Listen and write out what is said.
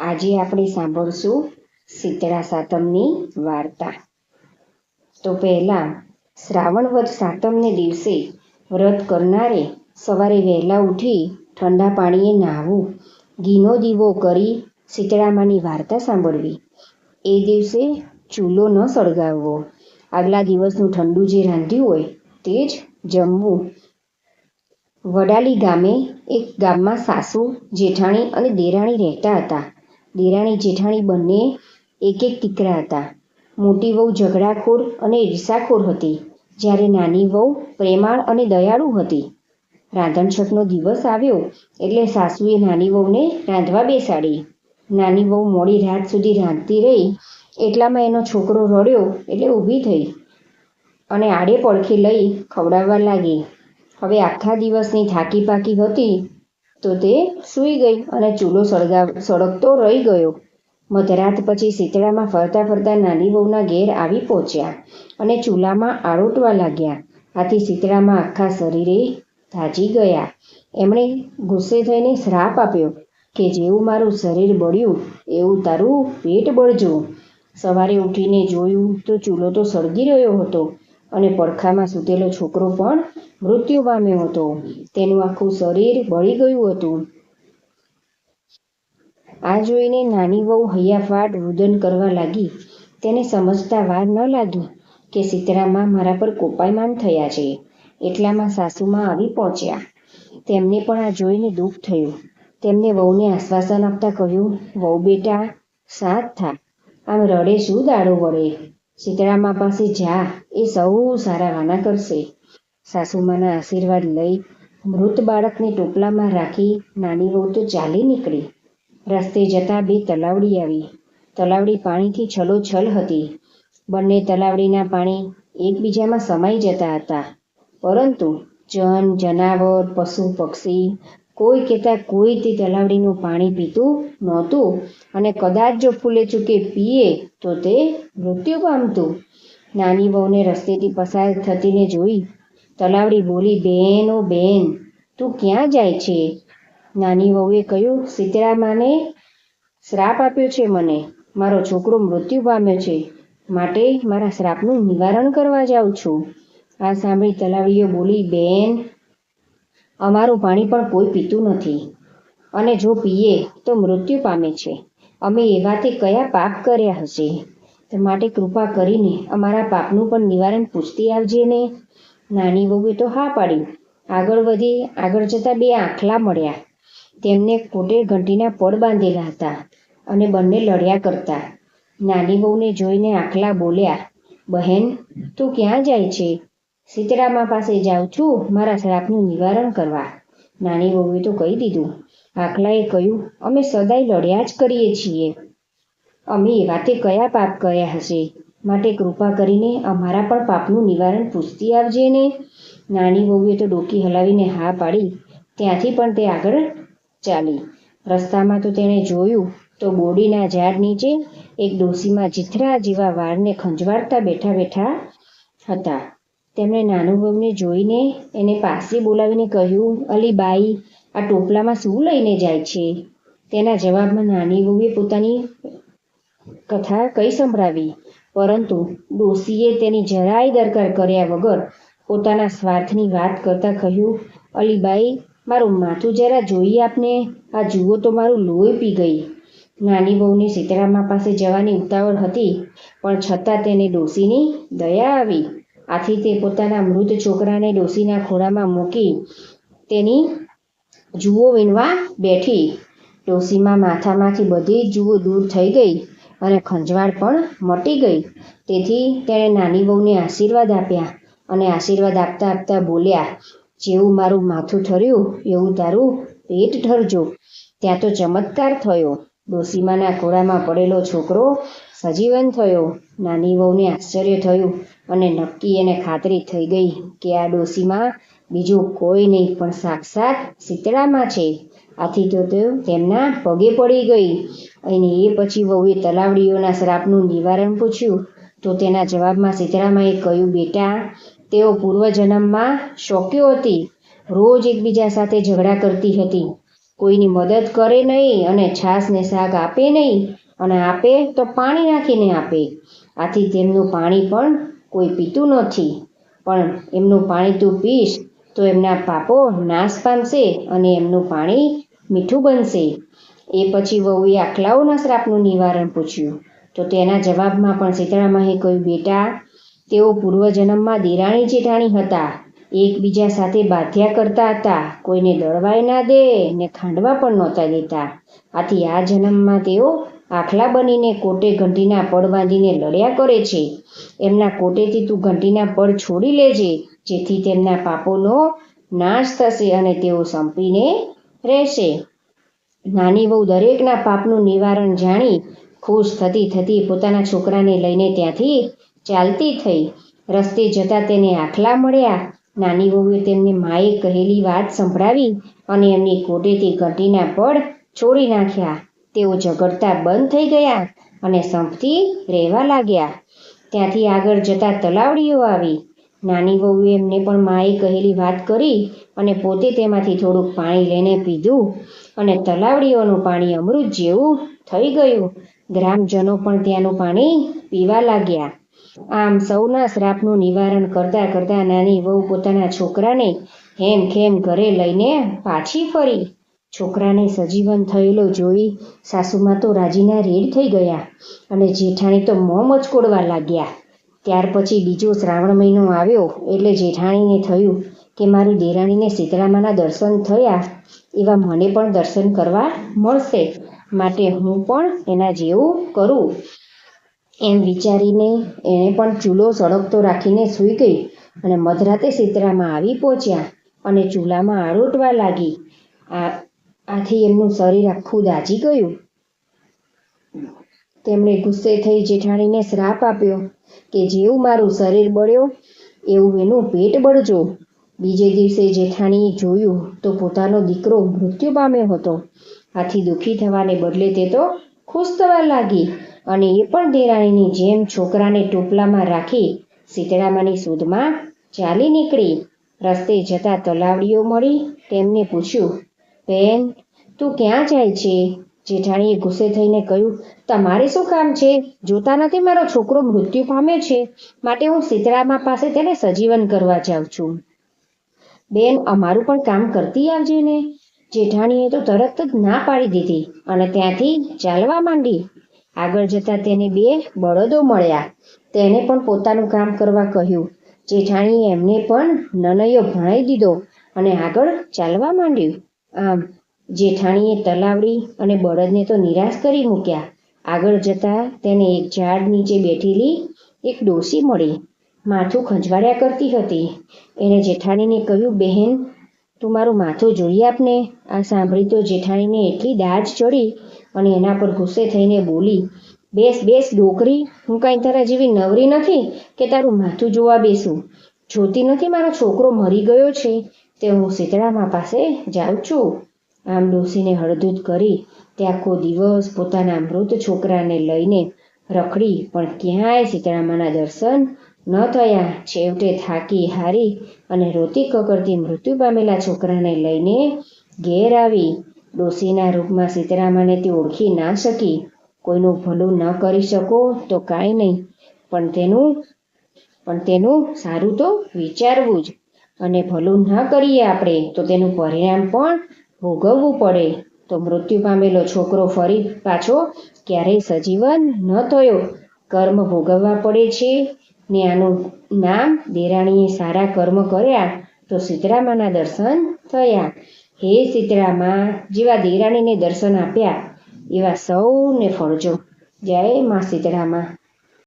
આજે આપણે સાંભળશું શીતળા સાતમની વાર્તા. તો પહેલા શ્રાવણ વદ સાતમને દિવસે વ્રત કરનારે સવારે વહેલા ઉઠી ઠંડા પાણીએ નાહવું, ઘીનો દીવો કરી શીતળામાની વાર્તા સાંભળવી. એ દિવસે ચૂલો ન સળગાવવો. આગલા દિવસનું ઠંડુ જે રાંધ્યું હોય તે જ જમવું. વડાલી ગામે એક ગામમાં સાસુ, જેઠાણી અને દેરાણી રહેતા હતા. દેરાણી જેઠાણી બંને એક એક દીકરા હતા. મોટી વહુ ઝઘડાખોર અને ઈર્ષાખોર હતી, જ્યારે નાની વહુ પ્રેમાળ અને દયાળુ હતી. રાંધણછટનો દિવસ આવ્યો એટલે સાસુએ નાની વહુને રાંધવા બેસાડી. નાની વહુ મોડી રાત સુધી રાંધતી રહી, એટલામાં એનો છોકરો રડ્યો એટલે ઊભી થઈ અને આડે પડખી લઈ ખવડાવવા લાગી. હવે આખા દિવસની થાકી પાકી હતી તો તે સૂઈ ગઈ અને ચૂલો સળગાવ, સળગતો રહી ગયો. મધરાત પછી શીતળામાં ફરતા ફરતા નાની વહુના ઘેર આવી પહોંચ્યા અને ચૂલામાં આરોટવા લાગ્યા. આથી શીતળામાં આખા શરીરે થાજી ગયા. એમણે ગુસ્સે થઈને શ્રાપ આપ્યો કે જેવું મારું શરીર બળ્યું, એવું તારું પેટ બળજો સવારે ઉઠીને જોયું તો ચૂલો તો સળગી રહ્યો હતો. અને પડખામાં સૂતેલો છોકરો પણ મૃત્યુ પામ્યો હતો. તેનું આખું શરીર બળી ગયું હતું. આ જોઈને નાની વહુ હૈયાફાટ રુદન કરવા લાગી. તેને સમજતા વાર ન લાગી કે સીતરામાં મારા પર કોપાયમાન થયા છે. એટલામાં સાસુમાં આવી પહોંચ્યા. તેમને પણ આ જોઈને દુઃખ થયું. તેમને વહુને આશ્વાસન આપતા કહ્યું, વહુ બેટા, સાથ થા. આમ રડે શું દાડો વળે? શીતળામા પાસે જા એ સૌ સારા વાના કરશે સાસુમાના આશીર્વાદ લઈ મૃત બાળકને ટોપલામાં રાખી નાની વહુ તો ચાલી નીકળી રસ્તે જતા બે તલાવડી આવી તલાવડી પાણીથી છલોછલ હતી બંને તલાવડીના પાણી એકબીજામાં સમાઈ જતા હતા પરંતુ જન જનાવર પશુ પક્ષી કોઈ કહેતા કોઈ તે તલાવડીનું પાણી પીતું નહોતું અને કદાચ જો ફૂલે ચૂકે પીએ તો તે મૃત્યુ પામતું. નાની વહુને રસ્તેથી પસાર થતીને જોઈ તલાવડી બોલી, બેન ઓ બેન, તું ક્યાં જાય છે? નાની વહુએ કહ્યું, સીતરામાને શ્રાપ આપ્યો છે મને. મારો છોકરો મૃત્યુ પામ્યો છે. માટે મારા શ્રાપનું નિવારણ કરવા જાઉં છું. આ સાંભળી તલાવડીઓ બોલી, બેન અમારું પાણી પણ કોઈ પીતું નથી. અને જો પીએ, તો મૃત્યુ પામે છે. અમે એવાથી કયા પાપ કર્યા હશે? માટે કૃપા કરીને અમારા પાપનું પણ નિવારણ પૂછતી આવજે ને. નાની વહુએ તો હા પાડી. આગળ વધી, આગળ જતા બે આંખલા મળ્યા. તેમને કોટે ઘંટીના પડ બાંધેલા હતા અને બંને લડ્યા કરતા. નાની વહુને જોઈને આંખલા બોલ્યા, બહેન, તું ક્યાં જાય છે? સીતરામા પાસે જાઉં છું, મારા શ્રાપનું નિવારણ કરવા. નાની વહુએ તો કહી દીધું, આખલાએ કહ્યું, અમે સદાય લડ્યા જ કરીએ છીએ. અમે એ વાતે કયા પાપ કર્યા હશે? માટે કૃપા કરીને અમારા પણ પાપનું નિવારણ પૂછતી આવજે ને. નાની વહુએ તો ડોકી હલાવીને હા પાડી, ત્યાંથી પણ તે આગળ ચાલી. રસ્તામાં તો તેણે જોયું તો બોડીના ઝાડ નીચે એક ડોસીમાં જીથરા જેવા વાળને ખંજવાળતા બેઠા બેઠા હતા. તેમણે નાનું વહુને જોઈને એને પાસે બોલાવીને કહ્યું અલી બાઈ આ ટોપલામાં શું લઈને જાય છે? તેના જવાબમાં નાની વહુએ પોતાની કથા કઈ સંભળાવી, પરંતુ ડોશીએ તેની જરાય દરકાર કર્યા વગર પોતાના સ્વાર્થની વાત કરતા કહ્યું, અલીબાઈ, મારું માથું જરા જોઈ આપને, આ જુઓ તો મારું લોહી પી ગઈ. નાની બહુને સીતારામા પાસે જવાની ઉતાવળ હતી, પણ છતાં તેને ડોસીની દયા આવી. આથી તે પોતાના મૃત છોકરાને ડોસીના ખોળામાં મૂકી તેની જુઓ વીણવા બેઠી. ડોસીમાં માથામાંથી બધી જુઓ દૂર થઈ ગઈ અને ખંજવાળ પણ મટી ગઈ. તેથી તેણે નાની વહુને આશીર્વાદ આપ્યા અને આશીર્વાદ આપતા આપતા બોલ્યા, જેવું મારું માથું ઠર્યું એવું તારું પેટ ઠરજો. ત્યાં તો ચમત્કાર થયો. ડોસીમાના ખોળામાં પડેલો છોકરો સજીવન થયો. નાની વહુને આશ્ચર્ય થયું અને નક્કી એને ખાતરી થઈ ગઈ કે આ ડોસીમાં બીજું કોઈ નહીં, પણ સાક્ષાત શીતળામાં છે. આથી તો તેમના પગે પડી ગઈ. અને એ પછી વહુએ તલાવડીઓના શ્રાપનું નિવારણ પૂછ્યું. તો તેના જવાબમાં સીતરામાએ કહ્યું, બેટા, તેઓ પૂર્વજન્મમાં શોક્યો હતી. રોજ એકબીજા સાથે ઝઘડા કરતી હતી. કોઈની મદદ કરે નહીં અને છાશને શાક આપે નહીં અને આપે તો પાણી નાખીને આપે. આથી તેમનું પાણી પણ કોઈ પીતું નથી. પણ એમનું પાણી તું પીશ તો એમના પાપો નાશ પામશે અને એમનું પાણી મીઠું બનશે. એ પછી વહુએ આખલાઓના શ્રાપનું નિવારણ પૂછ્યું. તો તેના જવાબમાં પણ સીતળામાએ કહ્યું, બેટા, તેઓ પૂર્વજન્મમાં દેરાણી જેઠાણી હતા. એકબીજા સાથે બાધ્યા કરતા હતા. કોઈને દળવાય ના દે ને ખાંડવા પણ નહોતા દેતા. આથી આ જન્મમાં તેઓ આખલા બનીને કોટે ઘંટીના પડ બાંધીને લડ્યા કરે છે. એમના કોટેથી તું ઘંટીના પડ છોડી લેજે, જેથી તેમના પાપોનો નાશ થશે અને તેઓ સંપીને રહેશે. નાની વહુ દરેકના પાપનું નિવારણ જાણી ખુશ થતી થતી પોતાના છોકરાને લઈને ત્યાંથી ચાલતી થઈ. રસ્તે જતા તેને આખલા મળ્યા. નાની વહુએ તેમને માએ કહેલી વાત સંભળાવી અને એમની કોટેથી ઘટીના પડ છોડી નાખ્યા. તેઓ ઝઘડતા બંધ થઈ ગયા અને સંપથી રહેવા લાગ્યા. ત્યાંથી આગળ જતા તલાવડીઓ આવી. નાની વહુએ એમને પણ માએ કહેલી વાત કરી અને પોતે તેમાંથી થોડુંક પાણી લઈને પીધું અને તલાવડીઓનું પાણી અમૃત જેવું થઈ ગયું. ગ્રામજનો પણ ત્યાંનું પાણી પીવા લાગ્યા. આમ સૌના શ્રાપનું નિવારણ કરતા કરતા નાની વહુ પોતાના છોકરાને હેમ ખેમ ઘરે લઈને પાછી ફરી. છોકરાને સજીવન થયેલો જોઈ સાસુમાં તો રાજીના રેડ થઈ ગયા અને જેઠાણી તો મોં મચકોડવા લાગ્યા. ત્યાર પછી બીજો શ્રાવણ મહિનો આવ્યો એટલે જેઠાણીને થયું કે મારી દેરાણીને સીતરામાના દર્શન થયા એવા મને પણ દર્શન કરવા મળશે. માટે હું પણ એના જેવું કરું. એમ વિચારીને એણે પણ ચૂલો સળગતો રાખીને સૂઈ ગઈ અને મધરાતે સિતરામાં આવી પહોંચ્યા અને ચૂલામાં આરોટવા લાગી. આથી એમનું શરીર આખું દાજી ગયું. તેમણે ગુસ્સે થઈ જેઠાણીને શ્રાપ આપ્યો કે જેવું મારું શરીર બળ્યો, એવું એનું પેટ બળજો. બીજે દિવસે જેઠાણીએ જોયું તો પોતાનો દીકરો મૃત્યુ પામ્યો હતો. આથી દુઃખી થવાને બદલે તે તો ખુશ થવા લાગી. અને એ પણ દેરાણીની જેમ છોકરાને ટોપલામાં રાખી સીતળામાની શોધમાં ચાલી નીકળી. રસ્તે જતા તલાવડીઓ મળી. તેમને પૂછ્યું, બેન, તું ક્યાં જાય છે? જેઠાણીએ ગુસ્સે થઈને કહ્યું, તમારે શું કામ છે? જોતા નથી મારો છોકરો મૃત્યુ પામ્યો છે. માટે હું સીતળામા પાસે તેને સજીવન કરવા જાઉં છું. બેન, અમારું પણ કામ કરતી આવજે ને. જેઠાણીએ તો તરત જ ના પાડી દીધી અને ત્યાંથી ચાલવા માંડી. આગળ જતા તેને બે બળદો મળ્યા. તેને પણ પોતાનું કામ કરવા કહ્યું. જેઠાણીએ એમને પણ નનૈયો ભણાઈ દીધો અને આગળ ચાલવા માંડ્યું. આમ જેઠાણીએ તલાવડી અને બળદને તો નિરાશ કરી મૂક્યા. આગળ જતા તેને એક ઝાડ નીચે બેઠેલી એક ડોસી મળી. માથું ખંજવાળ્યા કરતી હતી. એણે જેઠાણીને કહ્યું, બહેન, તું મારું માથું જોઈ આપને. આ સાંભળી તો જેઠાણીને એટલી દાજ ચડી અને એના પર ગુસ્સે થઈને બોલી, બેસ બેસ ડોકરી, હું કાંઈ તારા જેવી નવરી નથી કે તારું માથું જોવા બેસું? જોતી નથી મારો છોકરો મરી ગયો છે, તે હું શીતળામા પાસે જાઉં છું. આમ ડોસીને હળદૂત કરી તે આખો દિવસ પોતાના મૃત છોકરાને લઈને રખડી, પણ ક્યાંય શીતળામાના દર્શન ન થયા. છેવટે થાકી હારી અને રોતી કકડતી મૃત્યુ પામેલા છોકરાને લઈને ઘેર આવી ડોસીના રૂપમાં સીતરામાને તે ઓળખી ના શકી. કોઈનું ભલું ન કરી શકો તો કાંઈ નહીં. પણ તેનું પણ તેનું સારું તો વિચારવું જ. અને ભલું ન કરીએ આપણે તો તેનું પરિણામ પણ ભોગવવું પડે. તો મૃત્યુ પામેલો છોકરો ફરી પાછો ક્યારેય સજીવન ન થયો. કર્મ ભોગવવા પડે છે ને આનું નામ દેરાણીએ સારા કર્મ કર્યા તો સીતરામાના દર્શન થયા. હે સીતરામાં જેવા દેરાણીને દર્શન આપ્યા એવા સૌને ફળજો. જય મા સીતરામા.